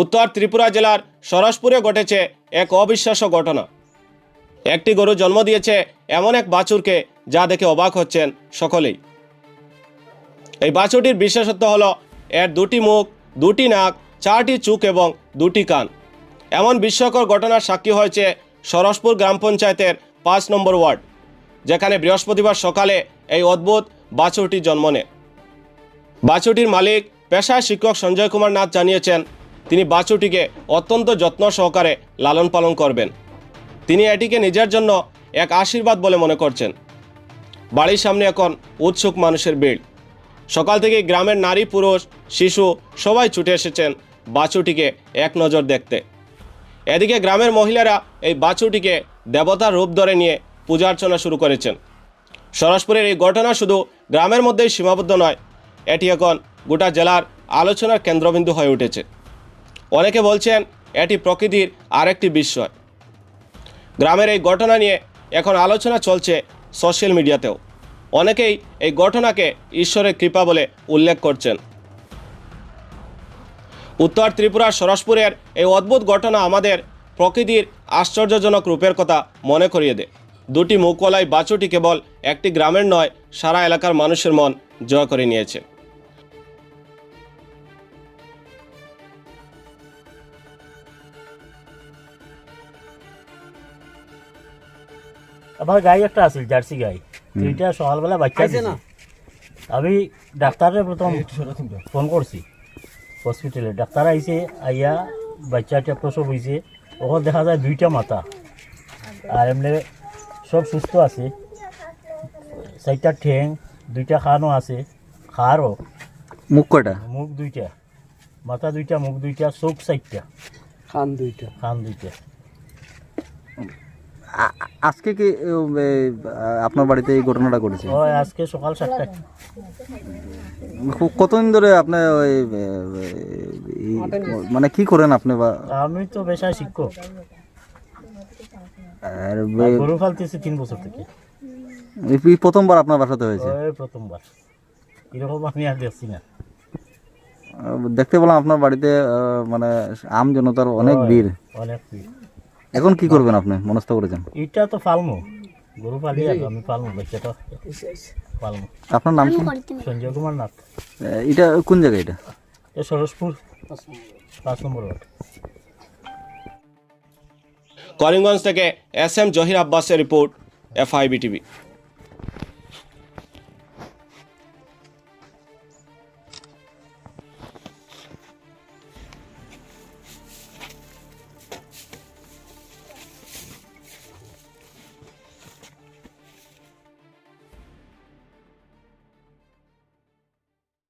উত্তর ত্রিপুরা জেলার সরসপুরে ঘটেছে এক অবিশ্বাস্য ঘটনা। একটি গরু জন্ম দিয়েছে এমন এক বাছুরকে যা দেখে অবাক হচ্ছেন সকলেই। এই বাছুরটির বিশেষত্ব হলো, এর দুটি মুখ, দুটি নাক, চারটি চুক এবং দুটি কান। এমন বিস্ময়কর ঘটনার সাক্ষী হয়েছে সরসপুর গ্রাম পঞ্চায়েতের পাঁচ নম্বর ওয়ার্ড, যেখানে বৃহস্পতিবার সকালে এই অদ্ভুত বাছুরটি জন্ম নেয়। বাছুরটির মালিক, পেশায় শিক্ষক সঞ্জয় কুমার নাথ জানিয়েছেন তিনি বাছুটিকে অত্যন্ত যত্ন সহকারে লালন পালন করবেন। তিনি এটিকে নিজের জন্য এক আশীর্বাদ বলে মনে করছেন। বাড়ির সামনে এখন উৎসুক মানুষের ভিড়। সকাল থেকে গ্রামের নারী, পুরুষ, শিশু সবাই ছুটে এসেছেন বাছুটিকে এক নজর দেখতে। এদিকে গ্রামের মহিলারা এই বাছুটিকে দেবতার রূপ ধরে নিয়ে পূজার্চনা শুরু করেছেন। সরসপুরের এই ঘটনা শুধু গ্রামের মধ্যেই সীমাবদ্ধ নয়, এটি এখন গোটা জেলার আলোচনার কেন্দ্রবিন্দু হয়ে উঠেছে। অনেকে বলছেন এটি প্রকৃতির আরেকটি বিস্ময়। গ্রামের এই ঘটনা নিয়ে এখন আলোচনা চলছে সোশ্যাল মিডিয়াতেও। অনেকেই এই ঘটনাকে ঈশ্বরের কৃপা বলে উল্লেখ করছেন। উত্তর ত্রিপুরার সরসপুরের এই অদ্ভুত ঘটনা আমাদের প্রকৃতির আশ্চর্যজনক রূপের কথা মনে করিয়ে দেয়। দুটি মুখওয়ালাই বাছুটি কেবল একটি গ্রামের নয়, সারা এলাকার মানুষের মন জয় করে নিয়েছে। আমার গাই একটা আছিল জার্সি গাই এটা সকালবেলা বাচ্চা দিছে। আমি ডাক্তারের প্রথম ফোন করছি হসপিটালে ডাক্তার আইছে আইয়া বাচ্চাটা প্রসব হয়েছে ওখানে দেখা যায় দুইটা মাথা। আর এমনি সব সুস্থ আছে। চারটা ঠেং দুইটা খানও আছে। খারও মুখ কয়টা? মুখ দুইটা। মাথা দুইটা মুখ দুইটা চোখ চারটা। খান দুইটা। খান দুইটা। আজকে কি আপনার বাড়িতে এই ঘটনাটা ঘটেছে? আজকে সকাল সাতটায়। কতদিন ধরে আপনি ওই মানে কি করেন আপনি বা? আমি তো পেশায় শিক্ষক। আর আর গরু ফালতেছি তিন বছর থেকে। এই প্রথমবার আপনার বাসাতে হয়েছে? প্রথমবার। এরকম আমি আর দেখছি না। দেখতে পেলাম আপনার বাড়িতে মানে আম জনতার অনেক ভিড়। অনেক ভিড়। এখন কি করবেন আপনি? মনস্থ করেছেন এটা তো ফালমু গরু পালিয়ে আর আমি বেঁচে তো পালমো। আপনার নাম কি? সঞ্জয় কুমার নাথ। এটা কোন জায়গা এটা? এটা সরসপুর। পাঁচ নম্বর ওয়ার্ড। করিমগঞ্জ থেকে এস এম জহির আব্বাসের রিপোর্ট এফআইবি টিভি।